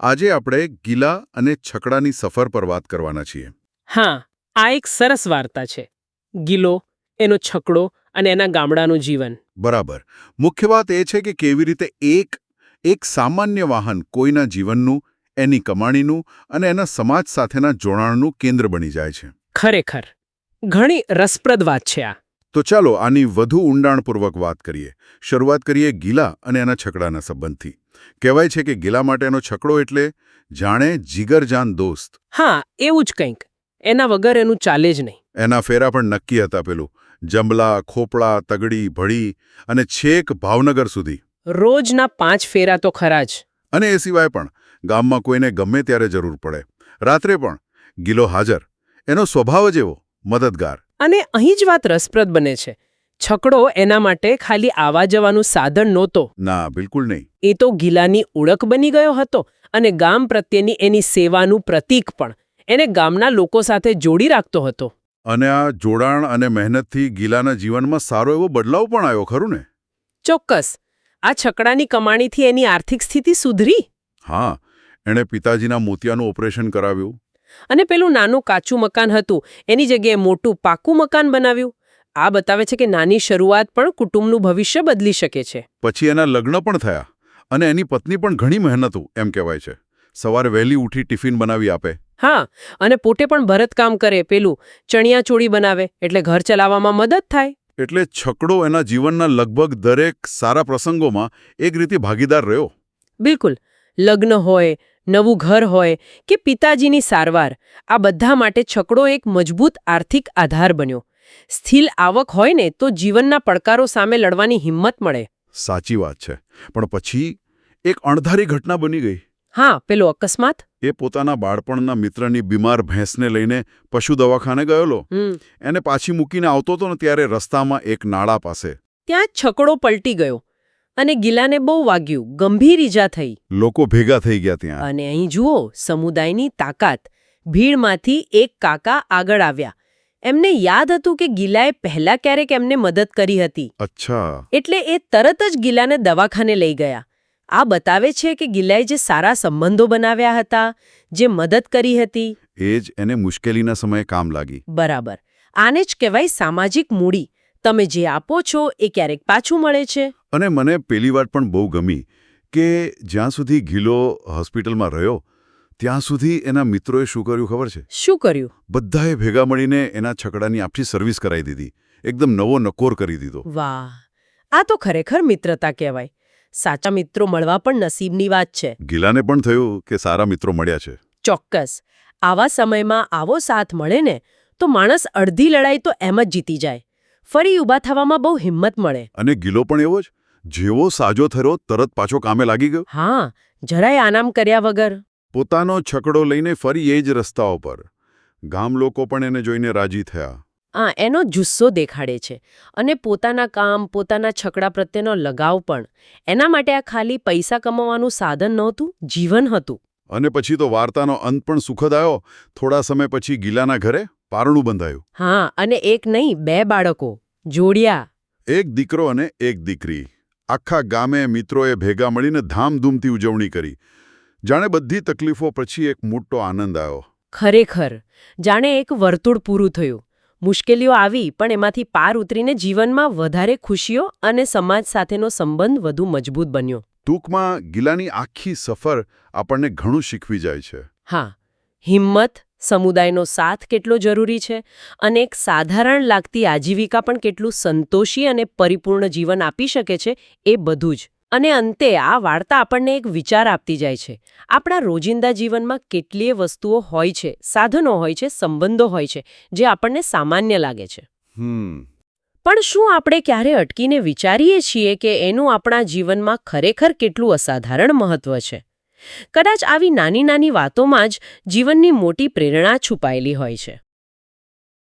આજે આપણે ગીલા અને છકડાની સફર પર વાત કરવાના છીએ. હા આ એક સરસ વાર્તા છે. ગિલો એનો છકડો અને એના ગામડાનું જીવન. બરાબર. મુખ્ય વાત એ છે કે કેવી રીતે એક એક સામાન્ય વાહન કોઈના જીવનનું એની કમાણીનું અને એના સમાજ સાથેના જોડાણનું કેન્દ્ર બની જાય છે. ખરેખર. ઘણી રસપ્રદ વાત છે આ. તો ચાલો આની વધુ ઊંડાણપૂર્વક વાત કરીએ. શરૂઆત કરીએ ગીલા અને એના છકડાના સંબંધથી. કહેવાય છે કે ગીલા માટેનો છકડો એટલે જાણે જીગરજાન દોસ્ત. હા એવું જ કંઈક. એના વગર એનું ચાલે જ નહીં. એના ફેરા પણ નક્કી હતા પેલું. જંબલા ખોપડા તગડી ભળી અને છેક ભાવનગર સુધી. રોજના પાંચ ફેરા તો ખરા જ. અને એ સિવાય પણ ગામમાં કોઈને ગમે ત્યારે જરૂર પડે. રાત્રે પણ ગીલો હાજર. એનો સ્વભાવ જ એવો મદદગાર. અને અહીં જ વાત રસપ્રદ બને છે. છકડો એના માટે ખાલી આવા જવાનું સાધન નહોતો. ના બિલકુલ નહીં. એ તો ગિલાની ઓળખ બની ગયો હતો અને ગામ પ્રત્યેની એની સેવાનું પ્રતીક પણ એને ગામના લોકો સાથે જોડી રાખતો હતો. અને આ જોડાણ અને મહેનતથી ગિલાના જીવનમાં સારો એવો બદલાવ પણ આવ્યો ખરું ને? ચોક્કસ. આ છકડાની કમાણીથી એની આર્થિક સ્થિતિ સુધરી? હા એણે પિતાજીના મોતિયાનું ઓપરેશન કરાવ્યું. અને પેલું નાનું કાચું મકાન હતું એની જગ્યાએ મોટું પાકું મકાન બનાવ્યું. આ બતાવે છે કે નાની શરૂઆત પણ કુટુંબનું ભવિષ્ય બદલી શકે છે. પછી એના લગ્ન પણ થયા અને એની પત્ની પણ ઘણી મહેનતુ એમ કહેવાય છે. સવારે વહેલી ઉઠી ટિફિન બનાવી આપે. હા અને પોતે પણ ભરતકામ કરે પેલું ચણિયાચોળી બનાવે એટલે ઘર ચલાવવામાં મદદ થાય. એટલે છકડો એના જીવનના લગભગ દરેક સારા પ્રસંગોમાં એક રીતે ભાગીદાર રહ્યો. બિલકુલ લગ્ન હોય નવું ઘર હોય કે પિતાજીની સારવાર આ બધા માટે છકડો એક મજબૂત આર્થિક આધાર બન્યો. સ્થિર આવક હોય ને તો જીવનના પડકારો સામે લડવાની હિંમત મળે. સાચી વાત છે પણ પછી એક અણધારી ઘટના બની ગઈ. હા પેલો અકસ્માત? એ પોતાના બાળપણના મિત્રની બીમાર ભેંસને લઈને પશુ દવાખાને ગયેલો. એને પાછી મૂકીને આવતો હતો ને ત્યારે રસ્તામાં એક નાળા પાસે. ત્યાં છકડો પલટી ગયો. અને ગિલાને બહુ વાગ્યું. ગંભીર ઈજા થઈ. લોકો ભેગા થઈ ગયા ત્યાં. અને અહીં જુઓ સમુદાયની તાકાત. ભીડમાંથી એક કાકા આગળ આવ્યા. એમને યાદ હતું કે ગિલાએ પહેલા ક્યારેક એમને મદદ કરી હતી. અચ્છા. એટલે એ તરત જ ગિલાને દવાખાને લઈ ગયા. આ બતાવે છે કે ગિલાએ જે સારા સંબંધો બનાવ્યા હતા જે મદદ કરી હતી. એ જ એને મુશ્કેલીના સમયે કામ લાગી. બરાબર. આને જ કહેવાય સામાજિક મૂડી. તમે જે આપો છો એ ક્યારેક પાછું મળે છે. અને મને પેલી વાત પણ બહુ ગમી કે જ્યાં સુધી ગિલો હોસ્પિટલમાં રહ્યો ત્યાં સુધી એના મિત્રોએ શું કર્યું ખબર છે? શું કર્યું? બધાએ ભેગા મળીને એના છકડાની આપછી સર્વિસ કરાવી દીધી. એકદમ નવો નકોર કરી દીધો. વાહ! આ તો ખરેખર મિત્રતા કહેવાય. સાચા મિત્રો મળવા પણ નસીબની વાત છે. ગિલાને પણ થયું કે સારા મિત્રો મળ્યા છે. ચોક્કસ. આવા સમયમાં આવો સાથ મળે ને તો માણસ અડધી લડાઈ તો એમ જ જીતી જાય. ફરી ઊભા થવામાં બહુ હિંમત મળે. અને ગીલો પણ એવો જ? જેવો સાજો થયો તરત પાછો કામે લાગી ગયો? હા જરાય આનામ કર્યા વગર. પોતાનો છકડો લઈને ફરી એ જ રસ્તાઓ પર. ગામ લોકો પણ એને જોઈને રાજી થયા. આ એનો જુસ્સો દેખાડે છે. અને પોતાના કામ પોતાના છકડા પ્રત્યેનો લગાવ પણ. એના માટે આ ખાલી પૈસા કમાવાનું સાધન નહોતું જીવન હતું. અને પછી તો વાર્તાનો અંત પણ સુખદ આવ્યો. થોડા સમય પછી ગીલાના ઘરે પારણું બંધાયું. હા અને એક નહીં બે બાળકો જોડિયા. એક દીકરો અને એક દીકરી. આખા ગામે મિત્રોએ ભેગા મળીને ધામધૂમથી ઉજવણી કરી. જાણે બધી તકલીફો પછી એક મોટો આનંદ આવ્યો. ખરેખર જાણે એક વર્તુળ પૂરું થયું. મુશ્કેલીઓ આવી પણ એમાંથી પાર ઉતરીને જીવનમાં વધારે ખુશીઓ અને સમાજ સાથેનો સંબંધ વધુ મજબૂત બન્યો. ટૂંકમાં ગિલાની આખી સફર આપણને ઘણું શીખવી જાય છે. હા હિંમત સમુદાયનો સાથ કેટલો જરૂરી છે અને એક સાધારણ લાગતી આજીવિકા પણ કેટલું સંતોષી અને પરિપૂર્ણ જીવન આપી શકે છે એ બધું જ. અને અંતે આ વાર્તા આપણને એક વિચાર આપતી જાય છે. આપણા રોજિંદા જીવનમાં કેટલીય વસ્તુઓ હોય છે સાધનો હોય છે સંબંધો હોય છે જે આપણને સામાન્ય લાગે છે. હમ. પણ શું આપણે ક્યારે અટકીને વિચારીએ છીએ કે એનું આપણા જીવનમાં ખરેખર કેટલું અસાધારણ મહત્વ છે? કદાચ આવી નાની નાની વાતોમાં જ જીવનની મોટી પ્રેરણા છુપાયેલી હોય છે.